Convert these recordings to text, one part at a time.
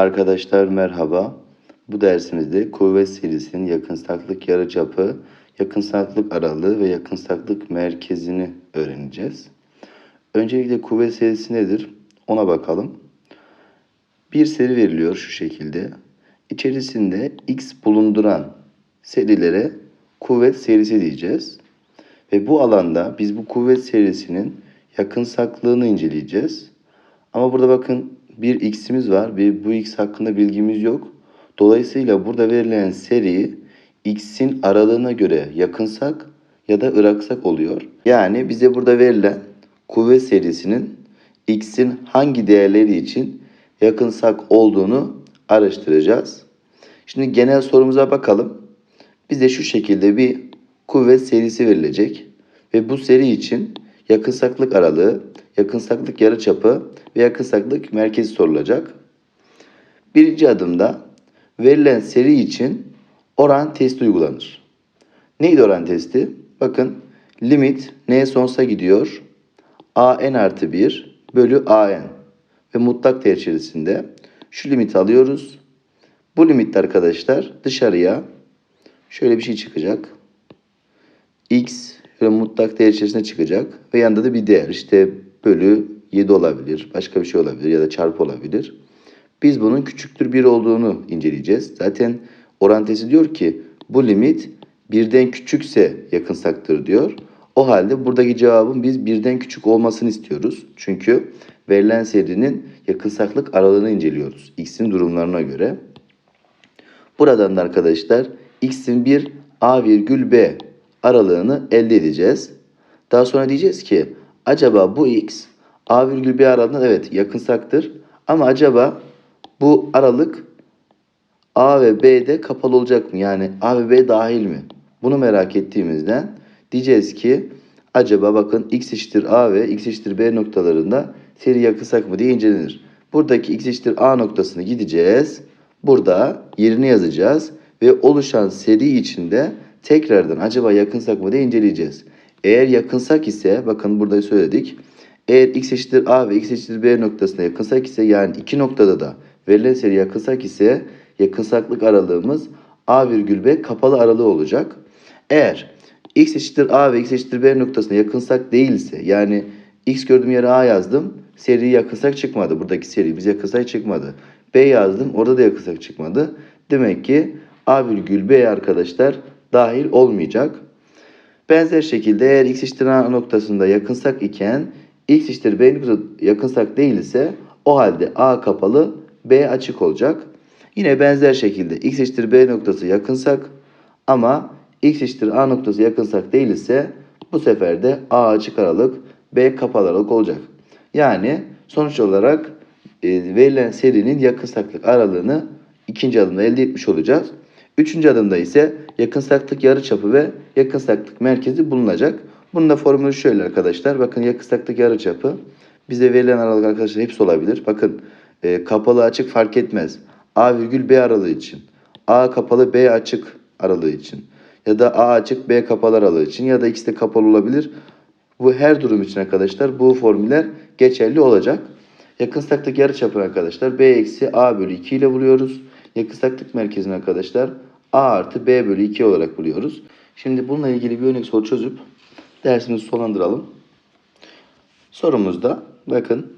Arkadaşlar merhaba. Bu dersimizde kuvvet serisinin yakınsaklık yarıçapı, yakınsaklık aralığı ve yakınsaklık merkezini öğreneceğiz. Öncelikle kuvvet serisi nedir? Ona bakalım. Bir seri veriliyor şu şekilde. İçerisinde x bulunduran serilere kuvvet serisi diyeceğiz. Ve bu alanda biz bu kuvvet serisinin yakınsaklığını inceleyeceğiz. Ama burada bakın bir x'imiz var ve bu x hakkında bilgimiz yok. Dolayısıyla burada verilen seri x'in aralığına göre yakınsak ya da ıraksak oluyor. Yani bize burada verilen kuvvet serisinin x'in hangi değerleri için yakınsak olduğunu araştıracağız. Şimdi genel sorumuza bakalım. Bize şu şekilde bir kuvvet serisi verilecek ve bu seri için yakınsaklık aralığı, yakınsaklık yarıçapı ve yakınsaklık merkezi sorulacak. Birinci adımda verilen seri için oran testi uygulanır. Neydi oran testi? Bakın limit n sonsuza gidiyor. a n artı 1 bölü a n ve mutlak değer içerisinde şu limiti alıyoruz. Bu limitte arkadaşlar dışarıya şöyle bir şey çıkacak. x şöyle mutlak değer içerisinde çıkacak ve yanında da bir değer işte bölü 7 olabilir, başka bir şey olabilir ya da çarpı olabilir. Biz bunun küçüktür 1 olduğunu inceleyeceğiz. Zaten orantesi diyor ki bu limit birden küçükse yakınsaktır diyor. O halde buradaki cevabın biz birden küçük olmasını istiyoruz. Çünkü verilen serinin yakınsaklık aralığını inceliyoruz. X'in durumlarına göre. Buradan da arkadaşlar x'in bir a virgül b aralığını elde edeceğiz. Daha sonra diyeceğiz ki acaba bu x a virgül b aralığında evet yakınsaktır. Ama acaba bu aralık a ve b'de kapalı olacak mı? Yani a ve b dahil mi? Bunu merak ettiğimizden diyeceğiz ki acaba bakın x eşittir a ve x eşittir b noktalarında seri yakınsak mı diye incelenir. Buradaki x eşittir a noktasını gideceğiz. Burada yerini yazacağız ve oluşan seri içinde tekrardan acaba yakınsak mı diye inceleyeceğiz. Eğer yakınsak ise bakın burada söyledik. Eğer x eşittir a ve x eşittir b noktasına yakınsak ise yani iki noktada da verilen seri yakınsak ise yakınsaklık aralığımız a virgül b kapalı aralığı olacak. Eğer x eşittir a ve x eşittir b noktasına yakınsak değilse yani x gördüğüm yere a yazdım seri yakınsak çıkmadı. Buradaki seri bize yakınsak çıkmadı. B yazdım orada da yakınsak çıkmadı. Demek ki a virgül b arkadaşlar dahil olmayacak. Benzer şekilde eğer x eşittir a noktasında yakınsak iken x eşittir b yakınsak değilse o halde a kapalı b açık olacak. Yine benzer şekilde x eşittir b noktası yakınsak ama x eşittir a noktası yakınsak değilse bu sefer de a açık aralık b kapalı aralık olacak. Yani sonuç olarak e, verilen serinin yakınsaklık aralığını ikinci adımda elde etmiş olacağız. Üçüncü adımda ise yakınsaklık yarıçapı ve yakınsaklık merkezi bulunacak. Bunun da formülü şöyle arkadaşlar. Bakın yakınsaklık yarıçapı bize verilen aralık arkadaşlar hepsi olabilir. Bakın e, kapalı açık fark etmez. A virgül B aralığı için. A kapalı B açık aralığı için. Ya da A açık B kapalı aralığı için. Ya da ikisi de kapalı olabilir. Bu her durum için arkadaşlar bu formüller geçerli olacak. Yakınsaklık yarıçapı arkadaşlar B eksi A bölü 2 ile buluyoruz. Yakınsaklık merkezini arkadaşlar A artı B bölü 2 olarak buluyoruz. Şimdi bununla ilgili bir örnek soru çözüp dersimizi sonlandıralım. Sorumuzda bakın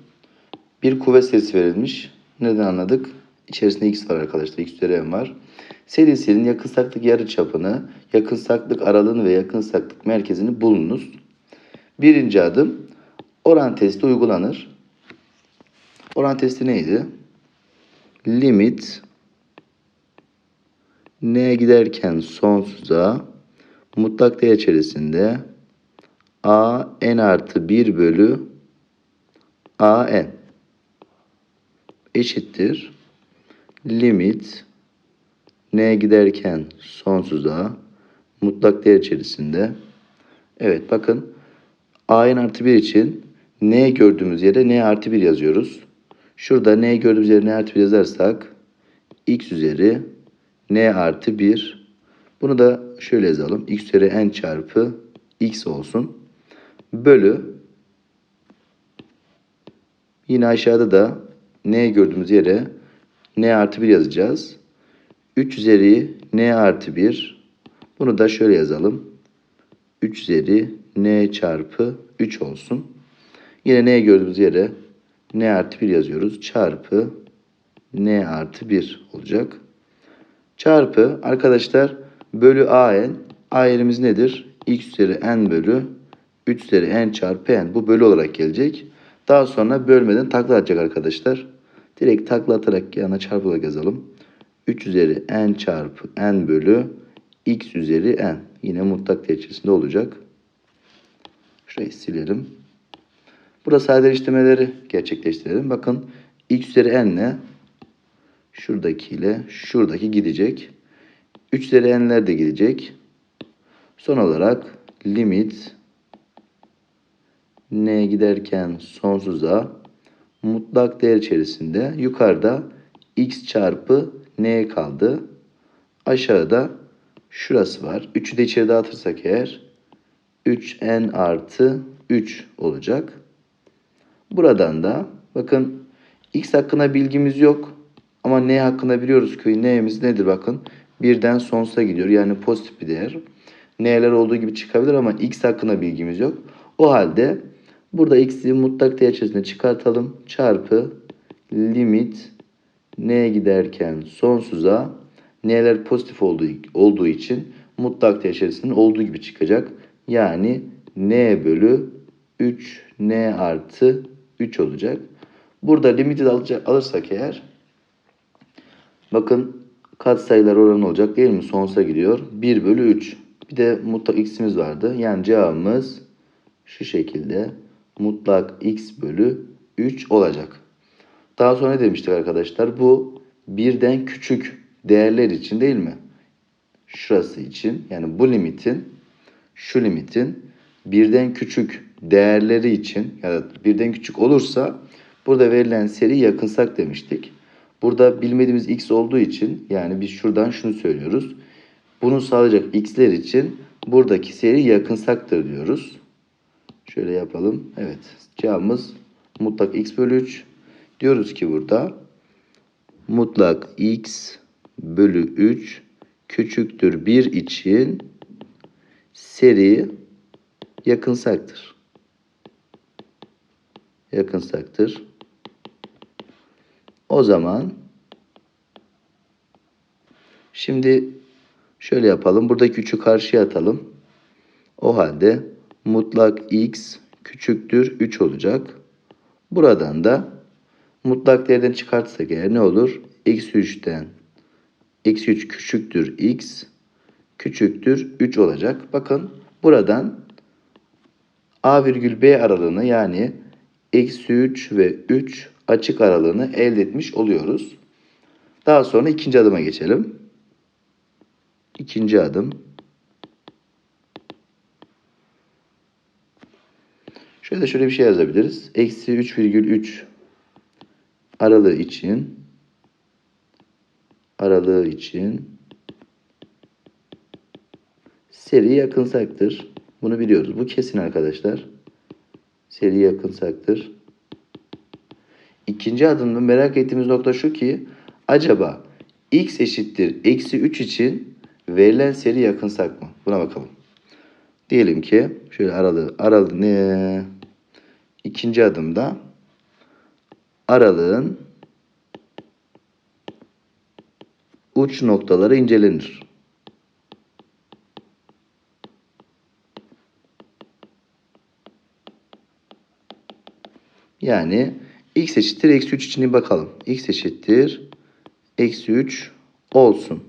bir kuvvet serisi verilmiş. Neden anladık? İçerisinde x var arkadaşlar. x üzeri m var. Serisinin yakınsaklık yarıçapını, yakınsaklık aralığını ve yakınsaklık merkezini bulunuz. Birinci adım oran testi uygulanır. Oran testi neydi? Limit n giderken sonsuza mutlak değer içerisinde a n artı 1 bölü a n eşittir. Limit n giderken sonsuza mutlak değer içerisinde evet bakın a n artı 1 için n gördüğümüz yere n artı 1 yazıyoruz. Şurada n gördüğümüz yere n artı 1 yazarsak x üzeri n artı 1 bunu da şöyle yazalım. x üzeri n çarpı x olsun. Bölü yine aşağıda da n gördüğümüz yere n artı 1 yazacağız. 3 üzeri n artı 1. Bunu da şöyle yazalım. 3 üzeri n çarpı 3 olsun. Yine n gördüğümüz yere n artı 1 yazıyoruz. Çarpı n artı 1 olacak. Çarpı arkadaşlar bölü an. a yerimiz nedir? x üzeri n bölü 3 üzeri n çarpı n. Bu bölü olarak gelecek. Daha sonra bölmeden takla atacak arkadaşlar. Direkt takla atarak yana çarpı olarak yazalım. 3 üzeri n çarpı n bölü x üzeri n. Yine mutlak değer içerisinde olacak. Şurayı silelim. Burada sadeleştirmeleri gerçekleştirelim. Bakın x üzeri n ile şuradakiyle şuradaki gidecek. 3 üzeri n'ler de gidecek. Son olarak limit n giderken sonsuza mutlak değer içerisinde yukarıda x çarpı n kaldı. Aşağıda şurası var. 3'ü de içeri dağıtırsak eğer 3n artı 3 olacak. Buradan da bakın x hakkında bilgimiz yok. Ama n hakkında biliyoruz ki n'miz nedir bakın. Birden sonsuza gidiyor. Yani pozitif bir değer. N'ler olduğu gibi çıkabilir ama x hakkında bilgimiz yok. O halde burada x'i mutlak değer içerisinde çıkartalım. Çarpı limit n giderken sonsuza n'ler pozitif olduğu, olduğu için mutlak değer içerisinde olduğu gibi çıkacak. Yani n bölü 3 n artı 3 olacak. Burada limiti de alırsak eğer bakın katsayılar oranı olacak değil mi? Sonsuza gidiyor. 1 bölü 3. Bir de mutlak x'imiz vardı. Yani cevabımız şu şekilde mutlak x bölü 3 olacak. Daha sonra ne demiştik arkadaşlar? Bu birden küçük değerler için değil mi? Şurası için yani bu limitin şu limitin birden küçük değerleri için ya da birden küçük olursa burada verilen seri yakınsak demiştik. Burada bilmediğimiz x olduğu için yani biz şuradan şunu söylüyoruz. Bunu sağlayacak x'ler için buradaki seri yakınsaktır diyoruz. Şöyle yapalım. Evet cevabımız mutlak x bölü 3. Diyoruz ki burada mutlak x bölü 3 küçüktür 1 için seri yakınsaktır. Yakınsaktır. O zaman şimdi şöyle yapalım. Buradaki 3'ü karşıya atalım. O halde mutlak x küçüktür 3 olacak. Buradan da mutlak değerden çıkartırsak eğer ne olur? Eksi 3'ten eksi 3 küçüktür x küçüktür 3 olacak. Bakın buradan a virgül b aralığını yani eksi 3 ve 3 açık aralığını elde etmiş oluyoruz. Daha sonra ikinci adıma geçelim. İkinci adım. Şöyle şöyle bir şey yazabiliriz. Eksi 3,3 aralığı için aralığı için seri yakınsaktır. Bunu biliyoruz. Bu kesin arkadaşlar. Seri yakınsaktır. İkinci adımda merak ettiğimiz nokta şu ki acaba x eşittir eksi 3 için verilen seri yakınsak mı? Buna bakalım. Diyelim ki şöyle aralığı aralığı ne? İkinci adımda aralığın uç noktaları incelenir. Yani x eşittir eksi 3 için bakalım. x eşittir eksi 3 olsun.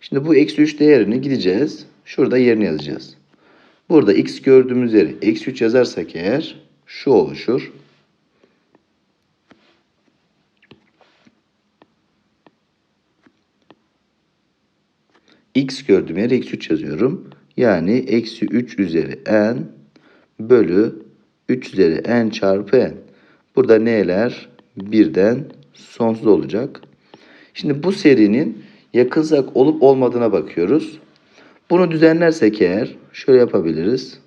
Şimdi bu eksi 3 değerini gideceğiz. Şurada yerini yazacağız. Burada x gördüğümüz yeri eksi 3 yazarsak eğer şu oluşur. x gördüğüm yere eksi 3 yazıyorum. Yani eksi 3 üzeri n bölü 3 üzeri n çarpı n. Burada n'ler birden sonsuz olacak. Şimdi bu serinin yakınsak olup olmadığına bakıyoruz. Bunu düzenlersek eğer şöyle yapabiliriz.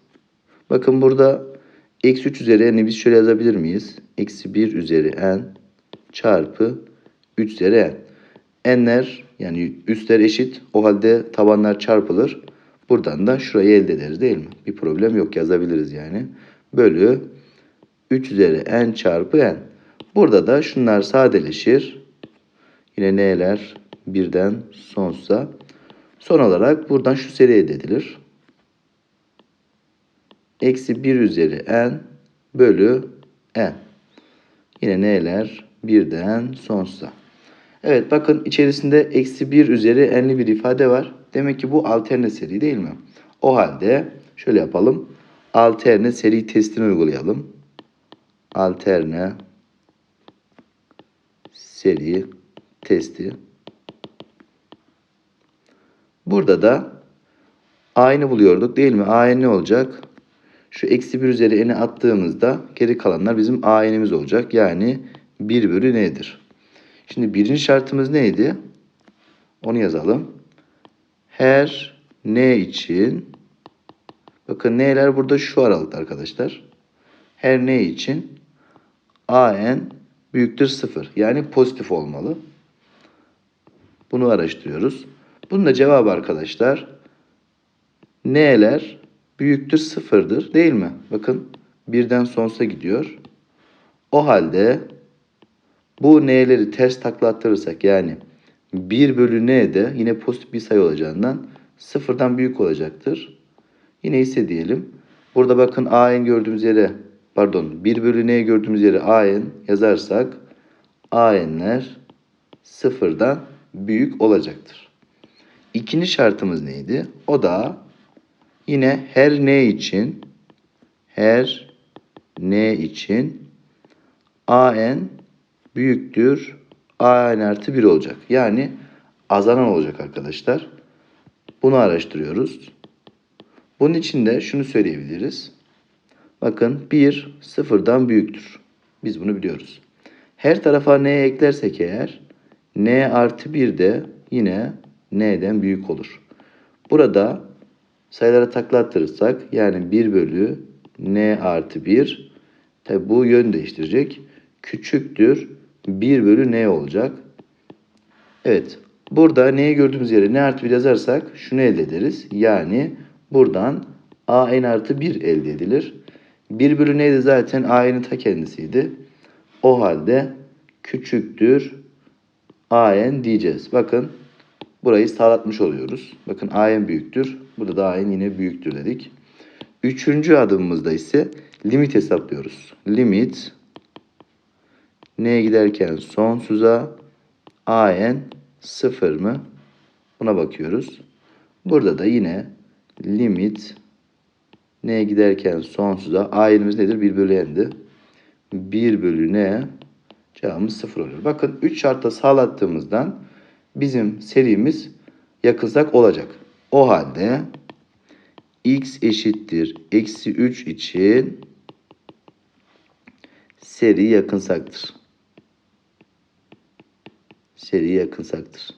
Bakın burada eksi 3 üzeri n'i biz şöyle yazabilir miyiz? Eksi 1 üzeri n çarpı 3 üzeri n. N'ler yani üstler eşit. O halde tabanlar çarpılır. Buradan da şurayı elde ederiz değil mi? Bir problem yok yazabiliriz yani. Bölü 3 üzeri n çarpı n. Burada da şunlar sadeleşir. Yine n'ler birden sonsuza. Son olarak buradan şu seri elde edilir. Eksi 1 üzeri n bölü n. Yine n'ler birden sonsuza. Evet bakın içerisinde eksi 1 üzeri n'li bir ifade var. Demek ki bu alterne seri değil mi? O halde şöyle yapalım. Alterne seri testini uygulayalım. Alterne seri testi. Burada da a'nı buluyorduk değil mi? a'nın ne olacak? Şu eksi 1 üzeri n'i attığımızda geri kalanlar bizim a'n'imiz olacak. Yani 1 bölü n'dir. Şimdi birinci şartımız neydi? Onu yazalım. Her n için bakın n'ler burada şu aralıkta arkadaşlar. Her n için an büyüktür 0. Yani pozitif olmalı. Bunu araştırıyoruz. Bunun da cevabı arkadaşlar n'ler büyüktür sıfırdır değil mi? Bakın birden sonsuza gidiyor. O halde bu n'leri ters taklattırırsak yani 1 bölü n de yine pozitif bir sayı olacağından sıfırdan büyük olacaktır. Yine ise diyelim. Burada bakın an gördüğümüz yere pardon 1 bölü n gördüğümüz yere an yazarsak an'ler sıfırdan büyük olacaktır. İkinci şartımız neydi? O da yine her n için her n için an büyüktür an artı 1 olacak. Yani azalan olacak arkadaşlar. Bunu araştırıyoruz. Bunun için de şunu söyleyebiliriz. Bakın 1 sıfırdan büyüktür. Biz bunu biliyoruz. Her tarafa n eklersek eğer n artı 1 de yine n'den büyük olur. Burada sayılara takla attırırsak yani 1 bölü n artı 1 tabi bu yön değiştirecek. Küçüktür 1 bölü n olacak. Evet burada n'yi gördüğümüz yere n artı 1 yazarsak şunu elde ederiz. Yani buradan a n artı 1 elde edilir. 1 bölü n de zaten a'nın ta kendisiydi. O halde küçüktür an diyeceğiz. Bakın burayı sağlatmış oluyoruz. Bakın an büyüktür. Burada da an yine büyüktür dedik. Üçüncü adımımızda ise limit hesaplıyoruz. Limit n'ye giderken sonsuza an sıfır mı? Buna bakıyoruz. Burada da yine limit n'ye giderken sonsuza a'nimiz nedir? 1 bölü n'di. 1 bölü n cevabımız 0 oluyor. Bakın 3 şartta sağlattığımızdan bizim serimiz yakınsak olacak. O halde x eşittir eksi 3 için seri yakınsaktır. Seri yakınsaktır.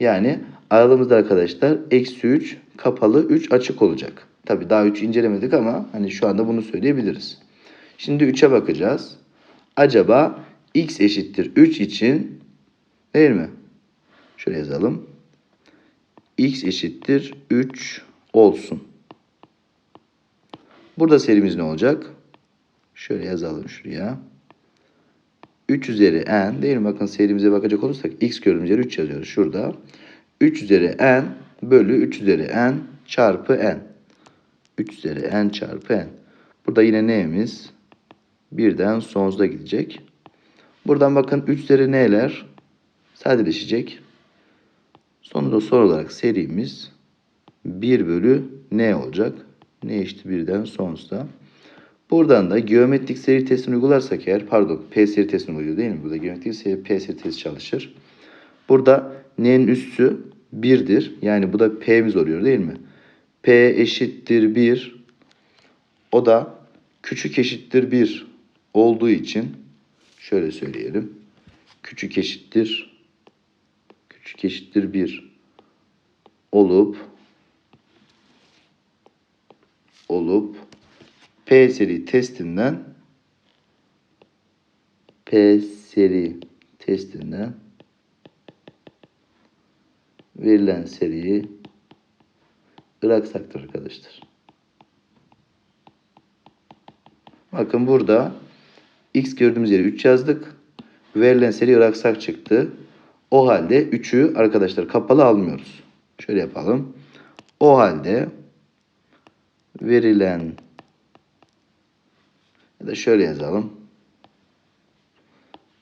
Yani aralığımızda arkadaşlar eksi 3 kapalı 3 açık olacak. Tabi daha 3 incelemedik ama hani şu anda bunu söyleyebiliriz. Şimdi 3'e bakacağız. Acaba x eşittir 3 için değil mi? Şöyle yazalım. x eşittir 3 olsun. Burada serimiz ne olacak? Şöyle yazalım şuraya. 3 üzeri n değil mi? Bakın serimize bakacak olursak x gördüğümüz yere 3 yazıyoruz. Şurada. 3 üzeri n bölü 3 üzeri n çarpı n. 3 üzeri n çarpı n. Burada yine n'imiz birden sonsuza gidecek. Buradan bakın 3 üzeri n'ler sadeleşecek. Sonunda son olarak serimiz 1 bölü n olacak. n eşittir birden sonsuza. Buradan da geometrik seri testini uygularsak eğer, pardon P seri testini uyguluyor değil mi? Burada geometrik seri P seri testi çalışır. Burada n'nin üssü 1'dir. Yani bu da P'miz oluyor değil mi? P eşittir 1. O da küçük eşittir 1 olduğu için şöyle söyleyelim. Küçük eşittir küçük eşittir 1 olup olup P seri testinden P seri testinden verilen seriyi bıraksaktır arkadaşlar. Bakın burada x gördüğümüz yere 3 yazdık. Verilen seri bıraksak çıktı. O halde 3'ü arkadaşlar kapalı almıyoruz. Şöyle yapalım. O halde verilen ya da şöyle yazalım.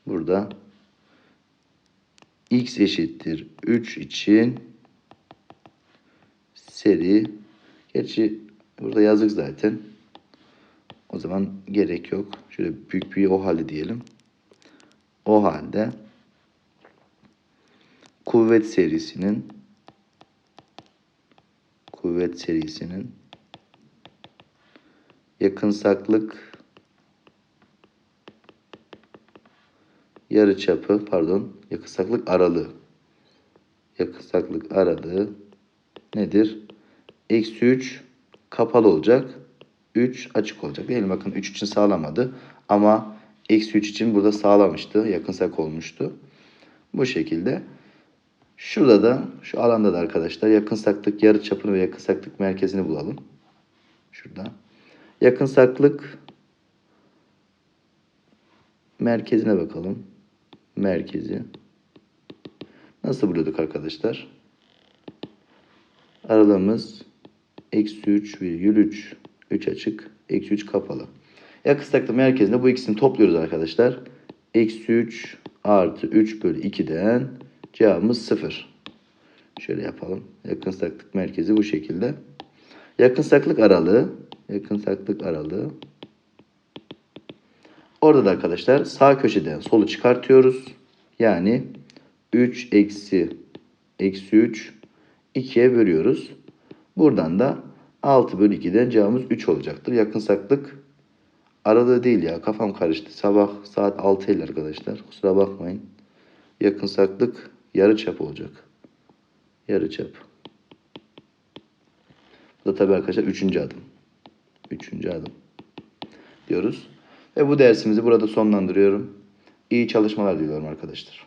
Burada x eşittir 3 için seri gerçi burada yazdık zaten. O zaman gerek yok. Şöyle büyük bir o halde diyelim. O halde kuvvet serisinin kuvvet serisinin yakınsaklık yarıçapı pardon yakınsaklık aralığı yakınsaklık aralığı nedir? Eksi 3 kapalı olacak. 3 açık olacak mi? Bakın 3 için sağlamadı. Ama eksi 3 için burada sağlamıştı. Yakınsak olmuştu. Bu şekilde. Şurada da şu alanda da arkadaşlar yakınsaklık yarıçapını ve yakınsaklık merkezini bulalım. Şurada. Yakınsaklık merkezine bakalım. Merkezi. Nasıl buluyorduk arkadaşlar? Aralığımız eksi 3 virgül 3. 3 açık. Eksi 3 kapalı. Yakınsaklık merkezinde bu ikisini topluyoruz arkadaşlar. Eksi 3 artı 3 bölü 2'den cevabımız 0. Şöyle yapalım. Yakınsaklık merkezi bu şekilde. Yakınsaklık aralığı. Yakınsaklık aralığı. Orada da arkadaşlar sağ köşeden solu çıkartıyoruz. Yani 3 eksi eksi 3 2'ye bölüyoruz. Buradan da 6 bölü 2'den cevabımız 3 olacaktır. Yakınsaklık aralığı değil ya kafam karıştı. Sabah saat 6.50 arkadaşlar. Kusura bakmayın. Yakınsaklık yarı çap olacak. Yarı çap. Bu da tabii arkadaşlar 3. adım. 3. adım diyoruz. Ve bu dersimizi burada sonlandırıyorum. İyi çalışmalar diliyorum arkadaşlar.